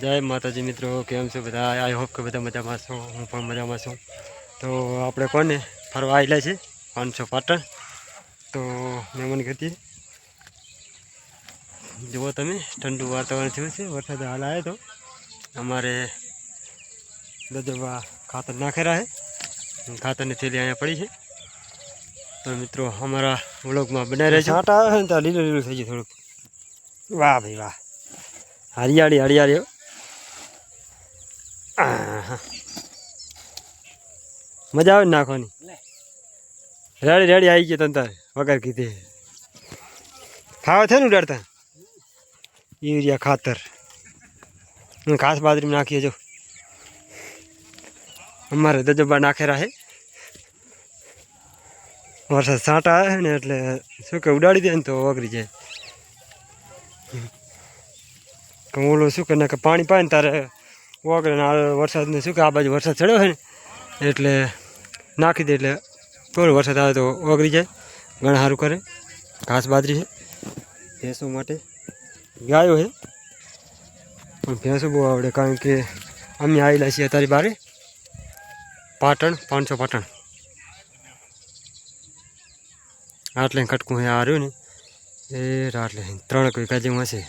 જય માતાજી મિત્રો, કેમ છો બધા? આઈ હોપ કે બધા મજામાં છો, હું પણ મજામાં છું. તો આપણે કોને? ફરવા આવેલા છે, પાંચસો પાટણ. તો મહેમાન ગતિ જુઓ તમે, ઠંડુ વાતાવરણ થયું છે, વરસાદ હાલ આવ્યો તો. અમારે દજવા ખાતર નાખેલા છે. ખાતરની થેલી અહીંયા પડી છે. તો મિત્રો, અમારા વ્લોગમાં બનાવી રહ્યા છે. ત્યાં લીલું લીલું થઈ ગયું થોડુંક. વાહ ભાઈ વાહ. હરિયાળી હરિયાળી. મજા આવે ને નાખવાની રેડી રેડી આવી ગયો તંતર વગર કીધે ખાવા છે ને ઉડાડતા યુરિયા ખાતર અને ઘાસ બાજરી નાખીએ જો અમારે દજબા નાખેલા છે વરસાદ સાંટા આવે ને એટલે શું કે ઉડાડી દે ને તો વગરી જાય કે ઓલું શું કે ને કે પાણી પાય ને તારે વગરે ને વરસાદને શું કે આ બાજુ વરસાદ ચડ્યો હોય ને, એટલે નાખી દે એટલે થોડો વરસાદ આવે તો ઓગળી જાય, ઘણા સારું કરે. ઘાસ બાજરી છે, ભેંસો માટે ગાયો છે. પણ ભેંસો બહુ આવડે, કારણ કે અમે આવેલા છીએ અત્યારે બારે, પાટણ, પાંચસો પાટણ. આટલે કટકું આ રહ્યું ને, એ રાટલે, ત્રણ કોઈ કાજે હશે.